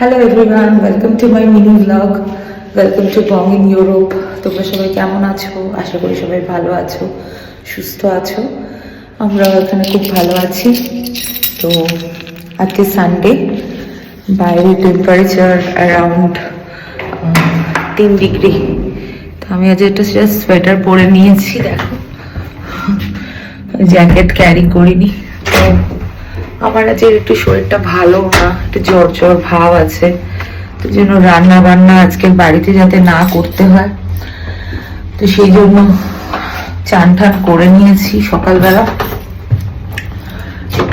Hello everyone welcome to my mini blog welcome to bong in Europe তোমরা সবাই কেমন আছো? আশা করি সবাই ভালো আছো, সুস্থ আছো। আমরাও এখানে খুব ভালো আছি। তো আজকে সানডে বাইরে টেম্পারেচার অ্যারাউন্ড তিন ডিগ্রি তো আমি আজ একটা জাস্ট সোয়েটার পরে নিয়েছি, দেখো। জ্যাকেট ক্যারি করিনি। তো আমার আজ একটু শরীরটা ভালো না, একটু জ্বর জ্বর ভাব আছে। তো জন্য রান্না বান্না আজকে বাড়িতে যাতে না করতে হয়, তো সেই জন্য চান টান করে নিয়েছি সকালবেলা।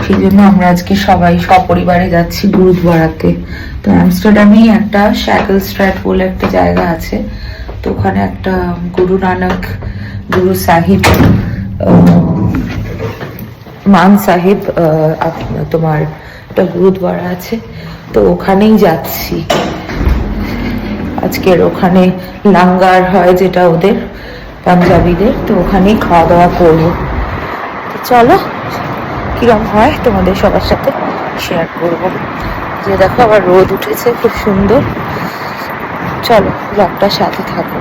সেই জন্য আমরা আজকে সবাই সপরিবারে যাচ্ছি গুরুদ্বারাতে তো অ্যামস্টারডামেই একটা শ্যাকল স্ট্র্যাট বলে একটা জায়গা আছে। তো ওখানে একটা গুরু নানক, গুরু সাহিব মান সাহেব তোমার একটা গুরুদ্বারা আছে, তো ওখানেই যাচ্ছি। আজকের ওখানে লাঙ্গার হয় যেটা ওদের, পাঞ্জাবিদের, তো ওখানেই খাওয়া দাওয়া করব চলো, কিরম হয় তোমাদের সবার সাথে শেয়ার করব। যে দেখো আবার রোদ উঠেছে, খুব সুন্দর। চলো ব্লগটার সাথে থাকো।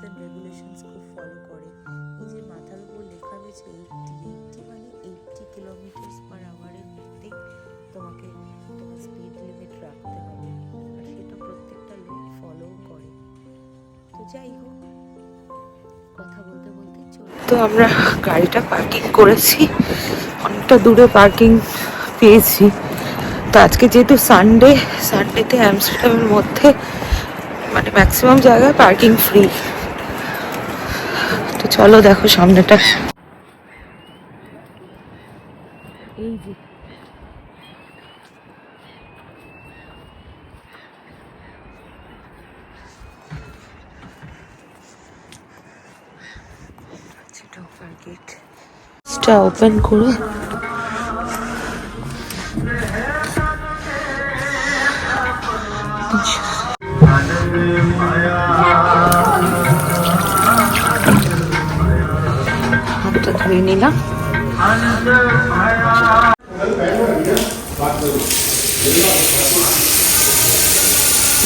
অ্যান্ড রেগুলেশনস খুব ফলো করে। এই যে মাথার উপর লেখা রয়েছে এইটটি এইটটি মানে এইটটি কিলোমিটার্স পার আওয়ারের মধ্যেই তোমাকে তোমার স্পিড লিমিট রাখতে হবে। আর সেটা প্রত্যেকটা লোক ফলো করে। তো যাই হোক, কথা বলতে বলতে তো আমরা গাড়িটা পার্কিং করেছি। অনেকটা দূরে পার্কিং পেয়েছি। তো আজকে যেহেতু সানডে সানডেতে অ্যামস্টারডামের মধ্যে মানে ম্যাক্সিমাম জায়গায় পার্কিং ফ্রি চলো দেখো সামনেটা। এই যে। ঢোকার গেট ওপেন করে। হাতটা নিলাম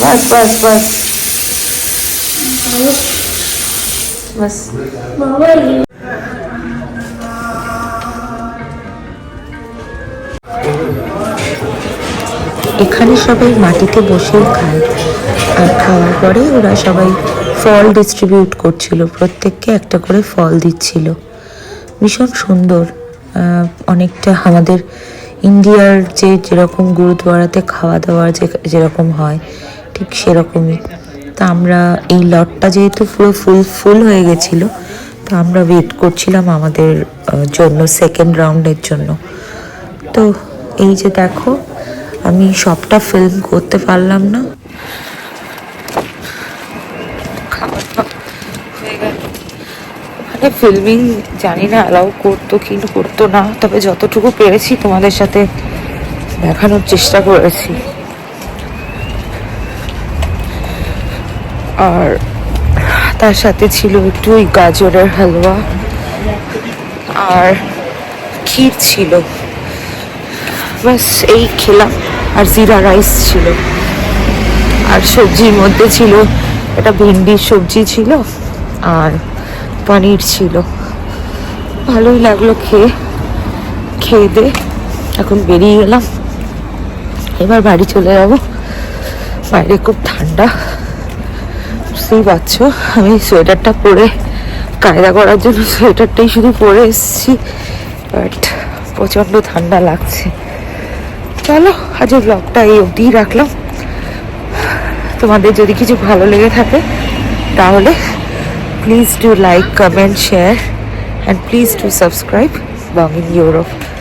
বাস বাস বাস বাস এখানে সবাই মাটিতে বসে খায় আর খাওয়ার পরে ওরা সবাই ফল ডিস্ট্রিবিউট করছিল। প্রত্যেককে একটা করে ফল দিচ্ছিল। ভীষণ সুন্দর অনেকটা আমাদের ইন্ডিয়ার যে যেরকম গুরুদ্বারাতে খাওয়া দাওয়া যে যেরকম হয়, ঠিক সেরকমই। তা আমরা এই লটটা যেহেতু পুরো ফুল ফুল হয়ে গেছিল, তো আমরা ওয়েট করছিলাম আমাদের জন্য সেকেন্ড রাউন্ডের জন্য। তো এই যে দেখো, আমি সবটা ফিল্ম করতে পারলাম না। ওখানে ফিল্মিং জানি না অ্যালাউ করতো কি করতো না, তবে যতটুকু পেরেছি তোমাদের সাথে দেখানোর চেষ্টা করেছি। আর তার সাথে ছিল একটু ওই গাজরের হালুয়া, আর ক্ষীর ছিল। ব্যাস, এই খেলাম, আর জিরা রাইস ছিল। আর সবজির মধ্যে ছিল, একটা ভেন্ডির সবজি ছিল, আর পনির ছিল। ভালোই লাগল খেয়ে। খেয়ে দে, এখন বেরিয়ে গেলাম এবার বাড়ি চলে যাব। বাইরে খুব ঠান্ডা। বুঝতেই পারছ, আমি সোয়েটারটা পরে কায়দা করার জন্য সোয়েটারটাই শুধু পরে এসেছি। বাট প্রচণ্ড ঠান্ডা লাগছে। চলো আজকে ব্লগটা এই অবধিই রাখলাম। তোমাদের যদি কিছু ভালো লেগে থাকে, তাহলে Please do like, comment, share and please do subscribe Bang in Europe.